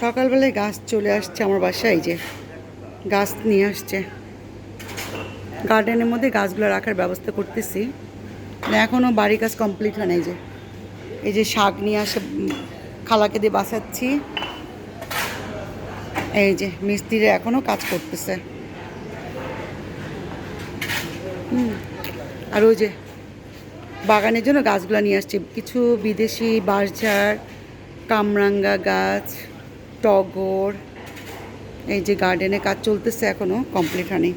সকালবেলায় গাছ চলে আসছে আমার বাসায় যে গাছ নিয়ে আসছে। গার্ডেনের মধ্যে গাছগুলো রাখার ব্যবস্থা করতেছি। এখনও বাড়ির কাজ কমপ্লিট হয় না এই যে। এই যে শাক নিয়ে আসে খালাকে দিয়ে বাসাচ্ছি এই যে মিস্ত্রিরা এখনও কাজ করতেছে। আর ওই যে বাগানের জন্য গাছগুলো নিয়ে আসছি। কিছু বিদেশি বাঁশঝাড়, কামরাঙ্গা গাছ। টগর, এই যে গার্ডেনে কাজ চলতেছে এখনও কমপ্লিট হয়নি।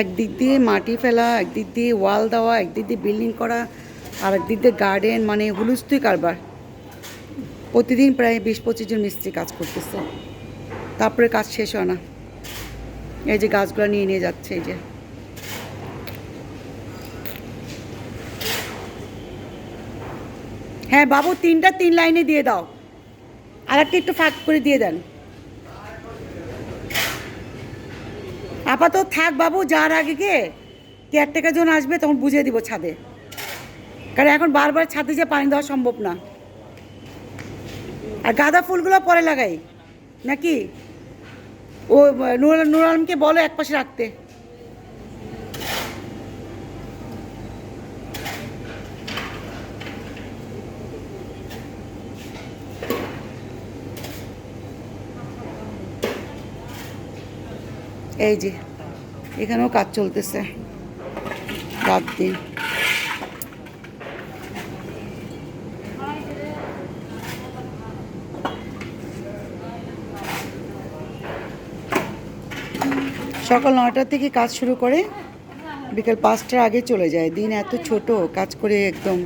একদিক দিয়ে মাটি ফেলা, একদিক দিয়ে ওয়াল দেওয়া, একদিক দিয়ে বিল্ডিং করা, আর একদিক দিয়ে গার্ডেন মানে হুলুস্থুই কারবার। প্রতিদিন প্রায় বিশ পঁচিশ জন মিস্ত্রি কাজ করতেছে। তারপরে কাজ শেষ হয় না। এই যে গাছগুলো নিয়ে নিয়ে যাচ্ছে এই যে। হ্যাঁ বাবু, তিনটা তিন লাইনে দিয়ে দাও। আর একটা একটু ফাঁক করে দিয়ে দেন। আপাতত থাক বাবু যার আগে কে কেয়ারটেকার যখন আসবে তখন বুঝিয়ে দিব ছাদে। কারণ এখন বারবার ছাদে যে পানি দেওয়া সম্ভব না। আর গাঁদা ফুলগুলো পরে লাগাই। নাকি? ও, নুর নুর আলমকে বলো এক পাশে রাখতে। এই যে, এখানেও কাজ চলতেছে। রাত দিন। সকাল নয়টা থেকে কাজ শুরু করে বিকেল পাঁচটার আগে চলে যায়। দিন এত ছোট, কাজ করে একদম।